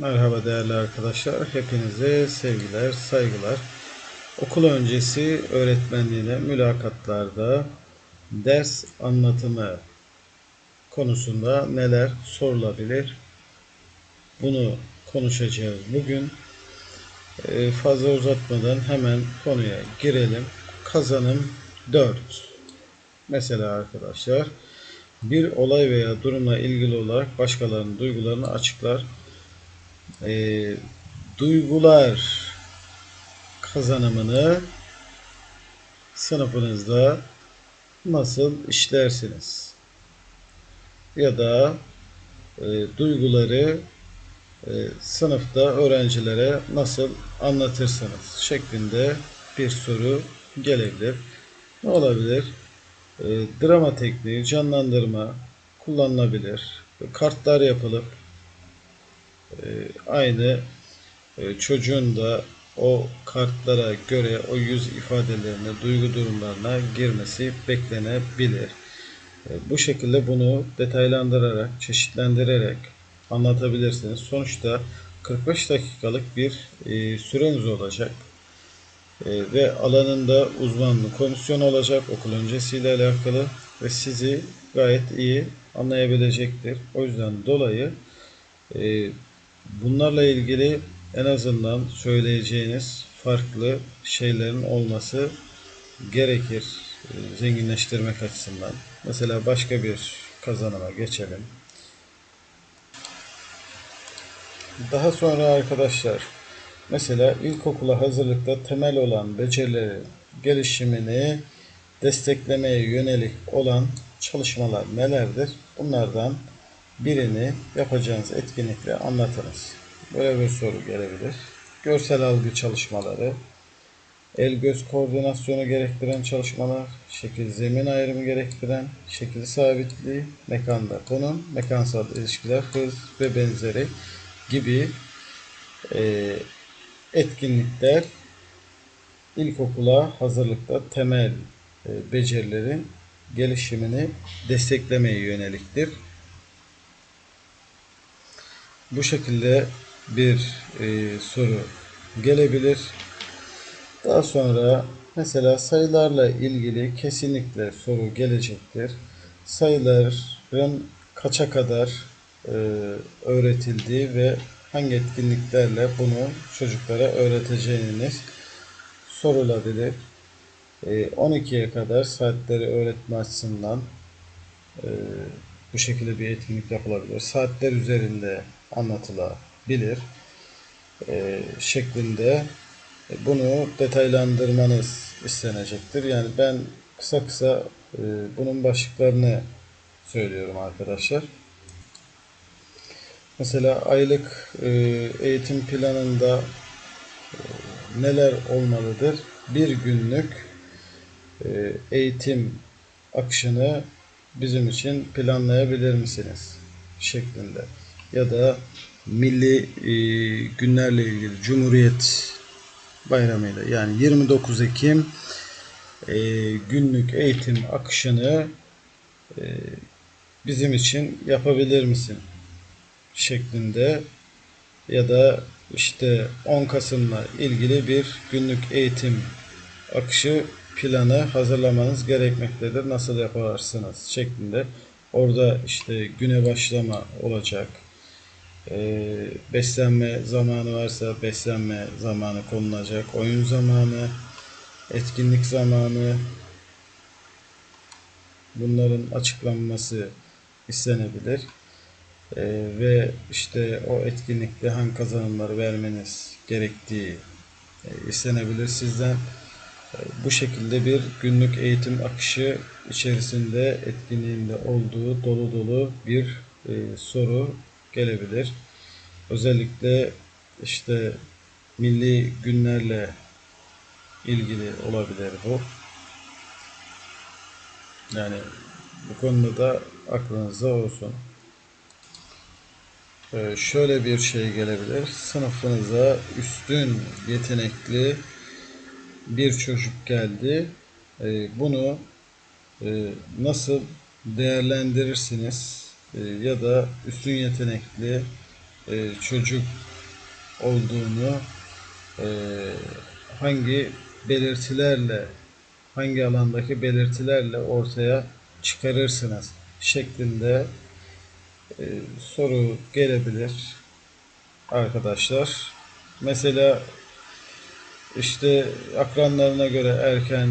Merhaba değerli arkadaşlar. Hepinize sevgiler, saygılar. Okul öncesi öğretmenliğine mülakatlarda ders anlatımı konusunda neler sorulabilir? Bunu konuşacağız bugün. Ee, Fazla uzatmadan hemen konuya girelim. Kazanım 4. Mesela arkadaşlar bir olay veya durumla ilgili olarak başkalarının duygularını açıklar. Ee, duygular kazanımını sınıfınızda nasıl işlersiniz? Ya da e, duyguları e, sınıfta öğrencilere nasıl anlatırsınız şeklinde bir soru gelebilir. Ne olabilir? E, drama tekniği, canlandırma kullanılabilir. Kartlar yapılıp e, aynı e, çocuğun da o kartlara göre o yüz ifadelerine, duygu durumlarına girmesi beklenebilir. E, Bu şekilde bunu detaylandırarak, çeşitlendirerek anlatabilirsiniz. Sonuçta 45 dakikalık bir e, süreniz olacak. E, ve alanında uzmanlı komisyon olacak okul öncesiyle alakalı ve sizi gayet iyi anlayabilecektir. O yüzden dolayı e, bunlarla ilgili en azından söyleyeceğiniz farklı şeylerin olması gerekir e, zenginleştirmek açısından. Mesela başka bir kazanıma geçelim. Daha sonra arkadaşlar mesela ilkokula hazırlıkta temel olan becerileri gelişimini desteklemeye yönelik olan çalışmalar nelerdir? Bunlardan birini yapacağınız etkinlikle anlatınız. Böyle bir soru gelebilir. Görsel algı çalışmaları, el göz koordinasyonu gerektiren çalışmalar, şekil zemin ayrımı gerektiren, şekil sabitliği, mekanda konum, mekansal ilişkiler, hız ve benzeri gibi e, etkinlikler ilkokula hazırlıkta temel e, becerilerin gelişimini desteklemeye yöneliktir. Bu şekilde bir e, soru gelebilir. Daha sonra mesela sayılarla ilgili kesinlikle soru gelecektir. Sayıların kaça kadar e, öğretildiği ve hangi etkinliklerle bunu çocuklara öğreteceğiniz sorulabilir. E, 12'ye kadar saatleri öğretme açısından e, bu şekilde bir etkinlik yapılabilir. Saatler üzerinde anlatılabilir e, şeklinde bunu detaylandırmanız istenecektir. Yani ben kısa kısa e, bunun başlıklarını söylüyorum arkadaşlar. Mesela aylık e, eğitim planında e, neler olmalıdır? Bir günlük e, eğitim akışını bizim için planlayabilir misiniz? şeklinde. Ya da milli e, günlerle ilgili Cumhuriyet Bayramı'yla yani 29 Ekim e, günlük eğitim akışını e, bizim için yapabilir misin? şeklinde ya da işte 10 Kasım'la ilgili bir günlük eğitim akışı planı hazırlamanız gerekmektedir. Nasıl yaparsınız şeklinde. Orada işte güne başlama olacak. Ee, beslenme zamanı varsa beslenme zamanı konulacak. Oyun zamanı, etkinlik zamanı bunların açıklanması istenebilir. Ee, ve işte o etkinlikte hangi kazanımları vermeniz gerektiği e, istenebilir sizden. E, Bu şekilde bir günlük eğitim akışı içerisinde etkinliğinde olduğu dolu dolu bir e, soru gelebilir. Özellikle işte milli günlerle ilgili olabilir bu. Yani bu konuda da aklınızda olsun. Ee, şöyle bir şey gelebilir. Sınıfınıza üstün yetenekli bir çocuk geldi. Ee, bunu e, nasıl değerlendirirsiniz? Ee, ya da üstün yetenekli e, çocuk olduğunu e, hangi belirtilerle hangi alandaki belirtilerle ortaya çıkarırsınız şeklinde e, soru gelebilir arkadaşlar. Mesela işte akranlarına göre erken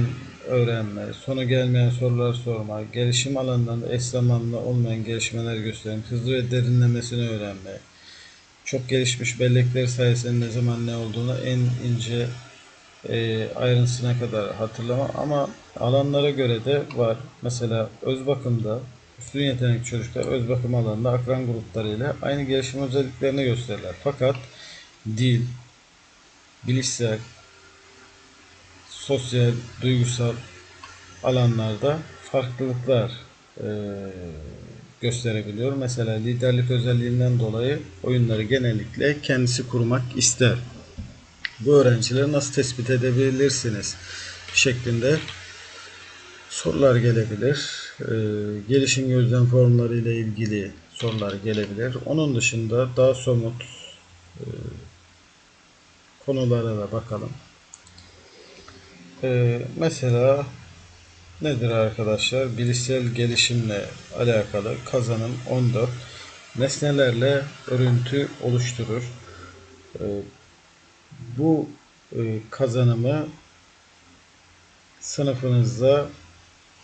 öğrenme, sonu gelmeyen sorular sorma, gelişim alanlarında eş zamanlı olmayan gelişmeler gösteren, hızlı ve derinlemesine öğrenme, çok gelişmiş bellekleri sayesinde ne zaman ne olduğunu en ince e, ayrıntısına kadar hatırlama ama alanlara göre de var. Mesela öz bakımda üstün yetenekli çocuklar öz bakım alanında akran gruplarıyla aynı gelişim özelliklerini gösterirler. Fakat dil, bilişsel, sosyal, duygusal alanlarda farklılıklar e, gösterebiliyor. Mesela liderlik özelliğinden dolayı oyunları genellikle kendisi kurmak ister. Bu öğrencileri nasıl tespit edebilirsiniz şeklinde sorular gelebilir. E, gelişim gözlem formları ile ilgili sorular gelebilir. Onun dışında daha somut e, konulara da bakalım. Ee, mesela nedir arkadaşlar? Bilişsel gelişimle alakalı kazanım 14 nesnelerle örüntü oluşturur. Ee, bu e, kazanımı sınıfınızda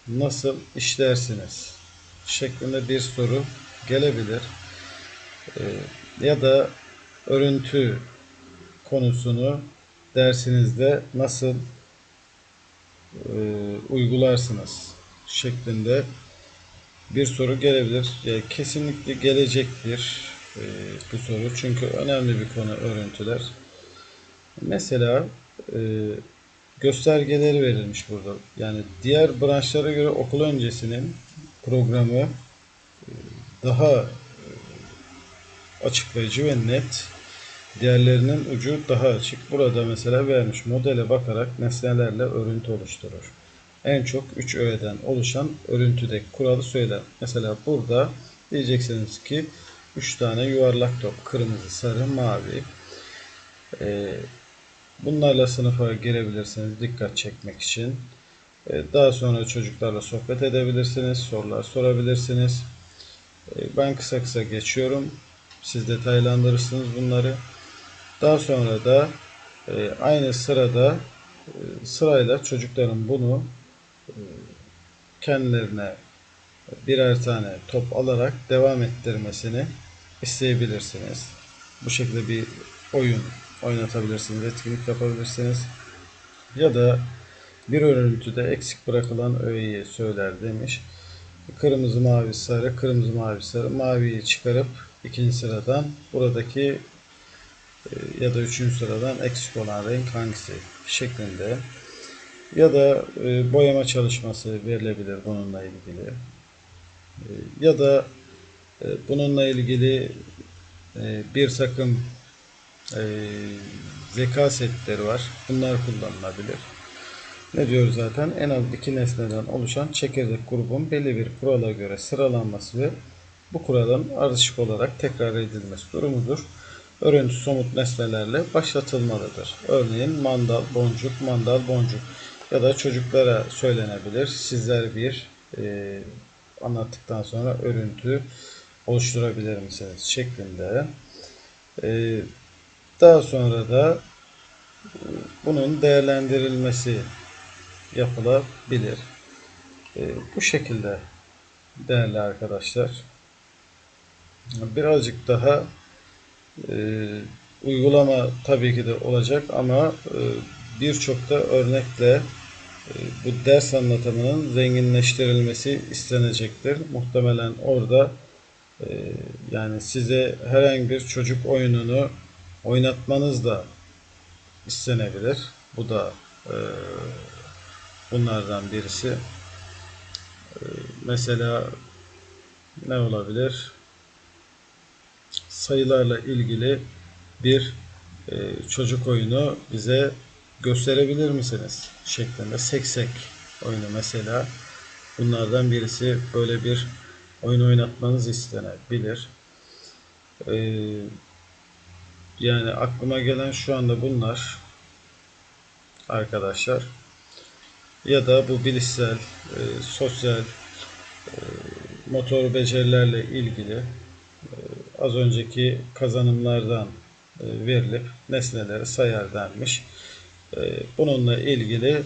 nasıl işlersiniz? şeklinde bir soru gelebilir. Ee, ya da örüntü konusunu dersinizde nasıl e, uygularsınız şeklinde bir soru gelebilir. Yani kesinlikle gelecektir e, bu soru. Çünkü önemli bir konu örüntüler. Mesela e, göstergeleri verilmiş burada. Yani diğer branşlara göre okul öncesinin programı e, daha e, açıklayıcı ve net Diğerlerinin ucu daha açık. Burada mesela vermiş modele bakarak nesnelerle örüntü oluşturur. En çok 3 öğeden oluşan örüntüdeki kuralı söyler. Mesela burada diyeceksiniz ki 3 tane yuvarlak top kırmızı, sarı, mavi. Ee, bunlarla sınıfa girebilirsiniz dikkat çekmek için. Ee, daha sonra çocuklarla sohbet edebilirsiniz, sorular sorabilirsiniz. Ee, ben kısa kısa geçiyorum. Siz detaylandırırsınız bunları. Daha sonra da e, aynı sırada e, sırayla çocukların bunu e, kendilerine birer tane top alarak devam ettirmesini isteyebilirsiniz. Bu şekilde bir oyun oynatabilirsiniz, etkinlik yapabilirsiniz. Ya da bir örüntüde eksik bırakılan öğeyi söyler demiş. Kırmızı, mavi, sarı, kırmızı, mavi, sarı. Maviyi çıkarıp ikinci sıradan buradaki ya da üçüncü sıradan eksik olan renk hangisi şeklinde ya da e, boyama çalışması verilebilir bununla ilgili e, ya da bununla ilgili bir takım zeka setleri var. Bunlar kullanılabilir. Ne diyoruz zaten? En az iki nesneden oluşan çekirdek grubun belli bir kurala göre sıralanması ve bu kuralın ardışık olarak tekrar edilmesi durumudur örüntü somut nesnelerle başlatılmalıdır. Örneğin mandal, boncuk, mandal, boncuk ya da çocuklara söylenebilir. Sizler bir e, anlattıktan sonra örüntü oluşturabilir misiniz şeklinde. E, daha sonra da bunun değerlendirilmesi yapılabilir. E, bu şekilde değerli arkadaşlar. Birazcık daha e, uygulama tabii ki de olacak ama e, birçok da örnekle e, bu ders anlatımının zenginleştirilmesi istenecektir. Muhtemelen orada e, yani size herhangi bir çocuk oyununu oynatmanız da istenebilir. Bu da bunlardan birisi. Mesela ne olabilir? Sayılarla ilgili bir e, çocuk oyunu bize gösterebilir misiniz? Şeklinde seksek oyunu mesela bunlardan birisi böyle bir oyun oynatmanız istenebilir. E, Yani aklıma gelen şu anda bunlar arkadaşlar. Ya da bu bilişsel, e, sosyal, e, motor becerilerle ilgili e, az önceki kazanımlardan e, verilip nesneleri sayar denmiş. E, bununla ilgili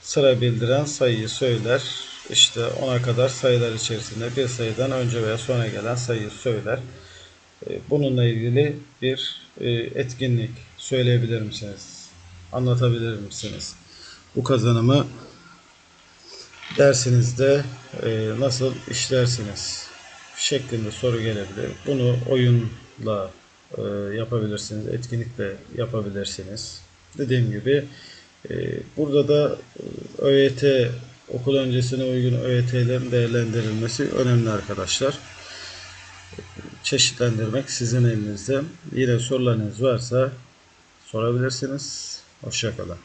sıra bildiren sayıyı söyler. İşte ona kadar sayılar içerisinde bir sayıdan önce veya sonra gelen sayıyı söyler. E, Bununla ilgili bir etkinlik söyleyebilir misiniz? Anlatabilir misiniz? Bu kazanımı dersinizde nasıl işlersiniz şeklinde soru gelebilir. Bunu oyunla e, yapabilirsiniz, etkinlikle yapabilirsiniz. Dediğim gibi e, burada da e, ÖYT okul öncesine uygun ÖYT'lerin değerlendirilmesi önemli arkadaşlar. Çeşitlendirmek sizin elinizde. Yine sorularınız varsa sorabilirsiniz. Hoşçakalın.